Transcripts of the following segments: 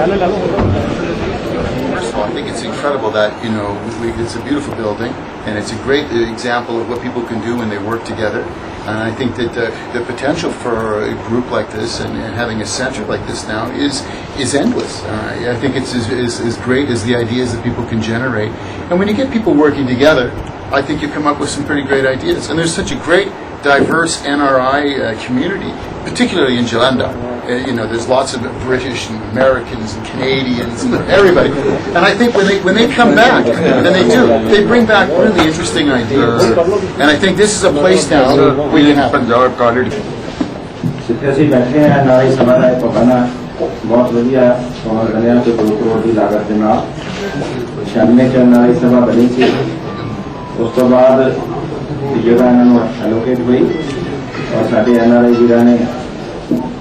First of all, I think it's incredible that, you know, we, it's a beautiful building and it's a great example of what people can do when they work together. And I think that uh, the potential for a group like this and, and, having a center like this now is is endless. Uh, I think it's as, as, as great as the ideas that people can generate. And when you get people working together, I think you come up with some pretty great ideas. And there's such a great, diverse NRI uh, community, particularly in Jalandhar. Uh, you know, there's lots of British and Americans and Canadians and everybody. And I think when they when they come back, and they do, they bring back really interesting ideas. And I think this is a place now where you have Punjab college ਜਿੱਥੇ ਅਸੀਂ ਬੈਠੇ ਹਾਂ ਨਾਲੇ ਸਭਾ ਦਾ ਇਹ ਪਕਾਨਾ ਬਹੁਤ ਵਧੀਆ ਸਮਾਂ ਬਣਿਆ ਤੇ 2 ਕਰੋੜ ਦੀ ਲਾਗਤ ਦੇ ਨਾਲ 96 ਚ ਨਾਲੇ ਸਭਾ ਬਣੀ ਸੀ ਉਸ ਤੋਂ ਬਾਅਦ ਇਹ ਜਗ੍ਹਾ ਇਹਨਾਂ ਨੂੰ ਐਲੋਕੇਟ ਹੋਈ ਔਰ ਸਾਡੇ ਐਨਆਰਆਈ ਵੀਰਾਂ ਨੇ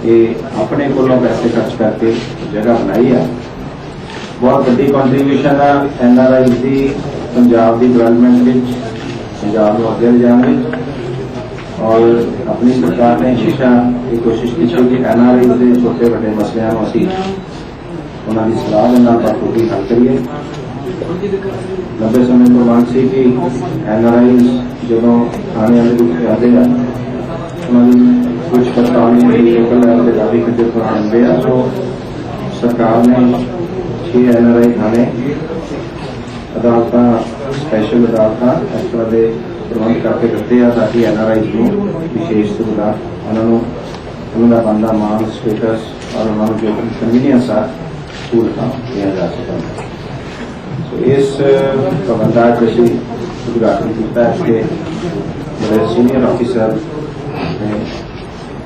ਇਹ ਆਪਣੇ ਕੋਲੋਂ ਪੈਸੇ ਖਰਚ ਕਰਕੇ ਜਗ੍ਹਾ ਬਣਾਈ ਹੈ ਬਹੁਤ ਵੱਡੀ ਕੰਟਰੀਬਿਊਸ਼ਨ ਆ। ਐਨ ਆਰ ਐਨਆਰਆਈ ਦੀ, ਪੰਜਾਬ ਦੀ ਡਿਵੈਲਪਮੈਂਟ ਵਿੱਚ, ਪੰਜਾਬ ਨੂੰ ਅੱਗੇ ਲਿਜਾਣ ਵਿੱਚ। ਔਰ ਆਪਣੀ ਸਰਕਾਰ ਨੇ ਹਮੇਸ਼ਾ ਇਹ ਕੋਸ਼ਿਸ਼ ਕੀਤੀ ਕਿ ਐਨ ਆਰ ਆਈ ਦੇ ਛੋਟੇ ਵੱਡੇ ਮਸਲਿਆਂ ਨੂੰ ਅਸੀਂ ਉਹਨਾਂ ਦੀ ਸਲਾਹ ਦੇ ਨਾਲ ਬਾਖੂਬੀ ਹੱਲ ਕਰੀਏ। ਲੰਬੇ ਸਮੇਂ ਤੋਂ ਮੰਗ ਸੀ ਕਿ ਐਨ ਆਰ ਆਈ ਜਦੋਂ ਥਾਣਿਆਂ ਦੇ ਵਿੱਚ ਆਉਂਦੇ ਆ, ਉਹਨਾਂ ਦੀ ਕੁਝ ਪਰਤਾਵਨੀ ਲਈ ਲੋਕਲ ਲੈਵਲ ਦੇ ਦਾਅਵੇ ਕਿਤੇ ਤੋਂ ਆਉਂਦੇ ਆ, ਸੋ ਸਰਕਾਰ ਨੇ ਛੇ ਐਨਆਰਆਈ ਥਾਣੇ ਅਦਾਲਤਾਂ ਸਪੈਸ਼ਲ ਅਦਾਲਤਾਂ ਇਸ ਤਰ੍ਹਾਂ ਦੇ ਪ੍ਰਬੰਧ ਕਰਕੇ ਦਿੱਤੇ ਆ ਤਾਂ ਕਿ ਐਨਆਰਆਈ ਨੂੰ ਵਿਸ਼ੇਸ਼ ਸੁਵਿਧਾ, ਉਹਨਾਂ ਨੂੰ ਉਹਨਾਂ ਦਾ ਬੰਦਾ ਮਾਨ ਸਟੇਟਸ ਔਰ ਉਹਨਾਂ ਨੂੰ ਜੋ ਕਨਵੀਨੀਅੰਸ ਆ, ਸਹੂਲਤਾਂ ਦਿੱਤੀਆਂ ਜਾ ਸਕਣ। ਸੋ ਇਸ ਪ੍ਰਬੰਧਾਂ ਵਿੱਚ ਅਸੀਂ ਉਦਘਾਟਨ ਕੀਤਾ ਹੈ ਕਿ ਮੇਰੇ ਸੀਨੀਅਰ ਆਫੀਸਰ ਨੇ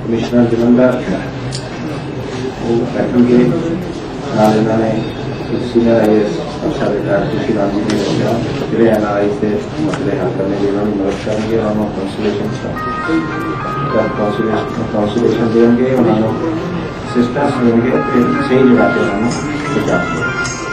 ਕਮਿਸ਼ਨਰ ਜਲੰਧਰ ਉਹ ਬੈਠਣਗੇ। ਨਾਲ ਇਹਨਾਂ ਨੇ ਸੀਨੀਅਰ ਆਈਐਸ ਅਫਸਰ ਰਿਟਾਇਰ ਸ਼੍ਰੀ ਰਾਮ ਜੀ ਨੇ ਦੱਸਿਆ ਜਿਹੜੇ ਐਨਆਰਆਈ ਦੇ ਮਸਲੇ ਹੱਲ ਕਰਨ ਲਈ ਉਹਨਾਂ ਨੂੰ ਮਦਦ ਕਰਨਗੇ, ਉਹਨਾਂ ਨੂੰ ਕੰਸੂਲੇਸ਼ਨ ਕੰਸੂਲੇਸ਼ਨ ਕੰਸੂਲੇਸ਼ਨ ਦੇਣਗੇ, ਉਹਨਾਂ ਨੂੰ ਸਿਸਟਮ ਦੇਣਗੇ ਤੇ ਸਹੀ ਜਗ੍ਹਾ ਤੇ ਉਹਨਾਂ ਨੂੰ ਪਹੁੰਚਾਉਣਗੇ